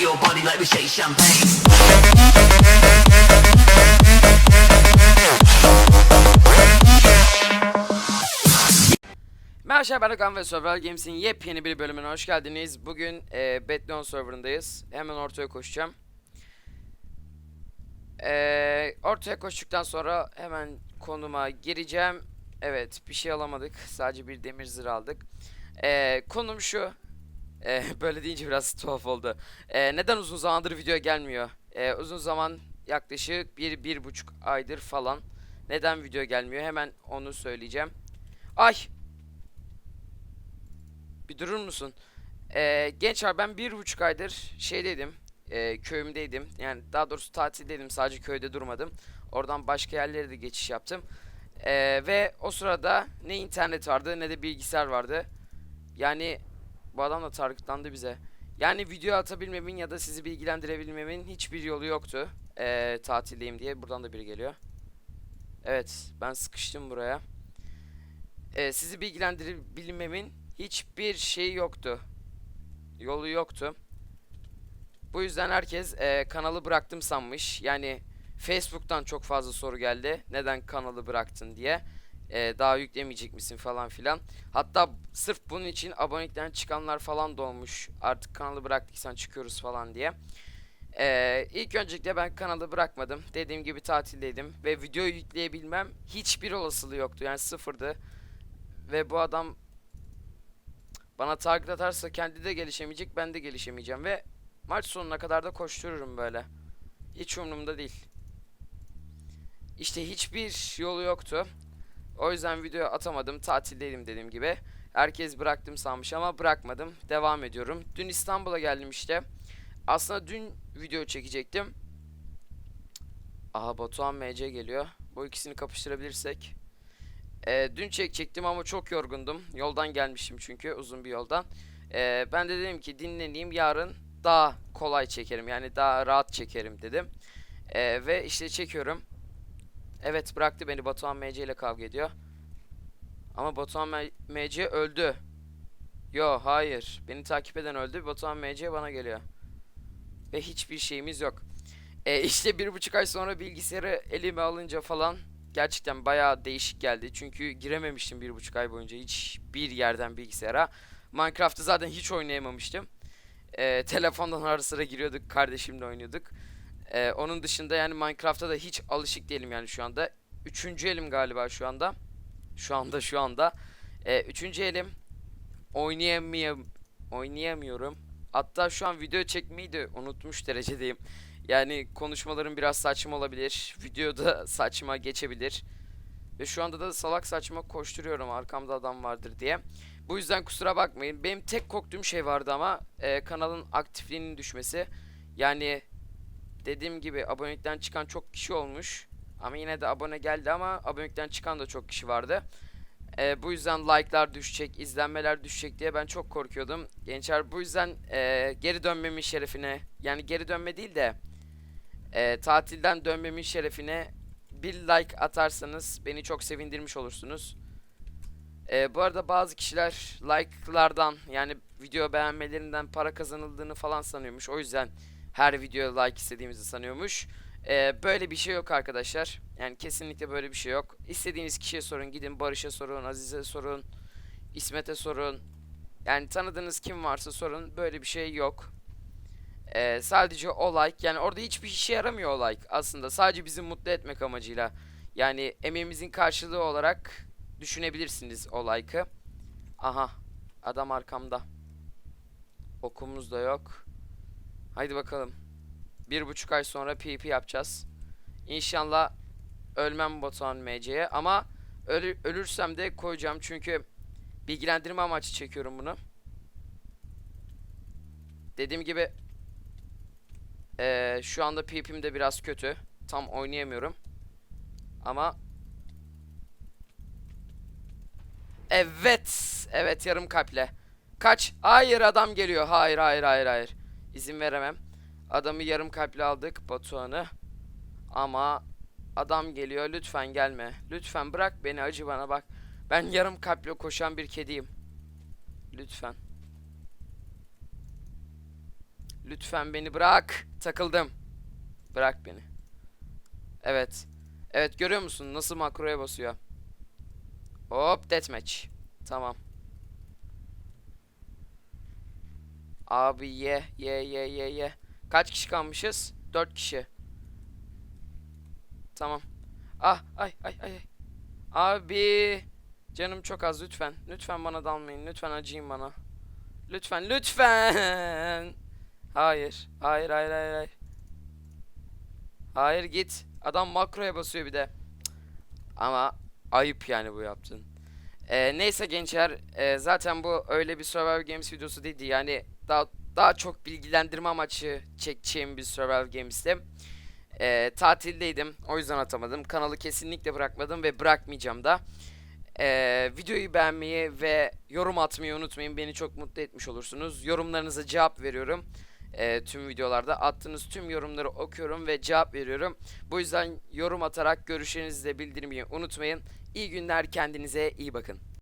shake your body like we shake champagne. Merhaba ben Okan ve Survival Games'in yepyeni bir bölümüne hoş geldiniz. Bugün e, Bedlion serverındayız. Hemen ortaya koşacağım. E, ortaya koştuktan sonra hemen konuma gireceğim. Evet bir şey alamadık. Sadece bir demir zırh aldık. E, konum şu. E, böyle deyince biraz tuhaf oldu. E, neden uzun zamandır video gelmiyor? E, uzun zaman yaklaşık bir, bir buçuk aydır falan. Neden video gelmiyor? Hemen onu söyleyeceğim. Ay bir durur musun? Ee, gençler ben bir buçuk aydır şeydeydim. E, köyümdeydim. Yani daha doğrusu tatildeydim. Sadece köyde durmadım. Oradan başka yerlere de geçiş yaptım. Ee, ve o sırada ne internet vardı ne de bilgisayar vardı. Yani bu adam da targetlandı bize. Yani video atabilmemin ya da sizi bilgilendirebilmemin hiçbir yolu yoktu. Ee, tatildeyim diye. Buradan da biri geliyor. Evet ben sıkıştım buraya. Ee, sizi bilgilendirebilmemin hiçbir şey yoktu. Yolu yoktu. Bu yüzden herkes e, kanalı bıraktım sanmış. Yani Facebook'tan çok fazla soru geldi. Neden kanalı bıraktın diye. E, daha yüklemeyecek misin falan filan. Hatta sırf bunun için abonelikten çıkanlar falan da olmuş. Artık kanalı bıraktıysan çıkıyoruz falan diye. E, ilk öncelikle ben kanalı bırakmadım. Dediğim gibi tatildeydim. Ve video yükleyebilmem hiçbir olasılığı yoktu. Yani sıfırdı. Ve bu adam bana target atarsa kendi de gelişemeyecek, ben de gelişemeyeceğim ve maç sonuna kadar da koştururum böyle. Hiç umurumda değil. İşte hiçbir yolu yoktu. O yüzden video atamadım. Tatildeydim dediğim gibi. Herkes bıraktım sanmış ama bırakmadım. Devam ediyorum. Dün İstanbul'a geldim işte. Aslında dün video çekecektim. Aha Batuhan MC geliyor. Bu ikisini kapıştırabilirsek. Ee, dün çekecektim ama çok yorgundum. Yoldan gelmişim çünkü uzun bir yoldan. Ee, ben de dedim ki dinleneyim yarın daha kolay çekerim. Yani daha rahat çekerim dedim. Ee, ve işte çekiyorum. Evet bıraktı beni Batuhan MC ile kavga ediyor. Ama Batuhan MC öldü. Yo hayır. Beni takip eden öldü. Batuhan MC bana geliyor. Ve hiçbir şeyimiz yok. Ee, işte bir buçuk ay sonra bilgisayarı elime alınca falan gerçekten bayağı değişik geldi. Çünkü girememiştim bir buçuk ay boyunca hiç bir yerden bilgisayara. Minecraft'ı zaten hiç oynayamamıştım. Ee, telefondan ara sıra giriyorduk kardeşimle oynuyorduk. Ee, onun dışında yani Minecraft'a da hiç alışık değilim yani şu anda. Üçüncü elim galiba şu anda. Şu anda şu anda. Ee, üçüncü elim. Oynayamıyorum. Oynayamıyorum. Hatta şu an video çekmeyi de unutmuş derecedeyim. Yani konuşmalarım biraz saçma olabilir. Videoda saçma geçebilir. Ve şu anda da salak saçma koşturuyorum arkamda adam vardır diye. Bu yüzden kusura bakmayın. Benim tek korktuğum şey vardı ama e, kanalın aktifliğinin düşmesi. Yani dediğim gibi abonelikten çıkan çok kişi olmuş. Ama yine de abone geldi ama abonelikten çıkan da çok kişi vardı. E, bu yüzden like'lar düşecek, izlenmeler düşecek diye ben çok korkuyordum. Gençler bu yüzden e, geri dönmemin şerefine yani geri dönme değil de e, tatilden dönmemin şerefine bir like atarsanız beni çok sevindirmiş olursunuz. E, bu arada bazı kişiler like'lardan yani video beğenmelerinden para kazanıldığını falan sanıyormuş. O yüzden her videoya like istediğimizi sanıyormuş. E, böyle bir şey yok arkadaşlar. Yani kesinlikle böyle bir şey yok. İstediğiniz kişiye sorun. Gidin Barış'a sorun, Aziz'e sorun, İsmet'e sorun. Yani tanıdığınız kim varsa sorun. Böyle bir şey yok. Ee, sadece o like yani orada hiçbir işe yaramıyor o like aslında sadece bizi mutlu etmek amacıyla yani emeğimizin karşılığı olarak düşünebilirsiniz o like'ı aha adam arkamda okumuz da yok haydi bakalım bir buçuk ay sonra PvP yapacağız İnşallah ölmem Batuhan MC'ye ama ölü- ölürsem de koyacağım çünkü bilgilendirme amaçlı çekiyorum bunu dediğim gibi ee, şu anda PvP'm de biraz kötü. Tam oynayamıyorum. Ama Evet. Evet yarım kalple. Kaç. Hayır adam geliyor. Hayır hayır hayır hayır. İzin veremem. Adamı yarım kalple aldık Batuhan'ı. Ama adam geliyor. Lütfen gelme. Lütfen bırak beni acı bana bak. Ben yarım kalple koşan bir kediyim. Lütfen. Lütfen beni bırak. Takıldım. Bırak beni. Evet. Evet görüyor musun nasıl makroya basıyor? Hop deathmatch. Tamam. Abi ye ye ye ye ye. Kaç kişi kalmışız? 4 kişi. Tamam. Ah ay ay ay. Abi canım çok az lütfen. Lütfen bana dalmayın. Lütfen acıyın bana. Lütfen lütfen. Hayır. Hayır hayır hayır hayır. Hayır git. Adam makroya basıyor bir de. Ama ayıp yani bu yaptın. Ee, neyse gençler e, zaten bu öyle bir Survival Games videosu değildi yani daha daha çok bilgilendirme amaçlı çekeceğim bir Survival Games'ti. Ee, tatildeydim o yüzden atamadım kanalı kesinlikle bırakmadım ve bırakmayacağım da. Ee, videoyu beğenmeyi ve yorum atmayı unutmayın beni çok mutlu etmiş olursunuz yorumlarınıza cevap veriyorum. Ee, tüm videolarda attığınız tüm yorumları okuyorum ve cevap veriyorum. Bu yüzden yorum atarak görüşlerinizi de bildirmeyi unutmayın. İyi günler kendinize iyi bakın.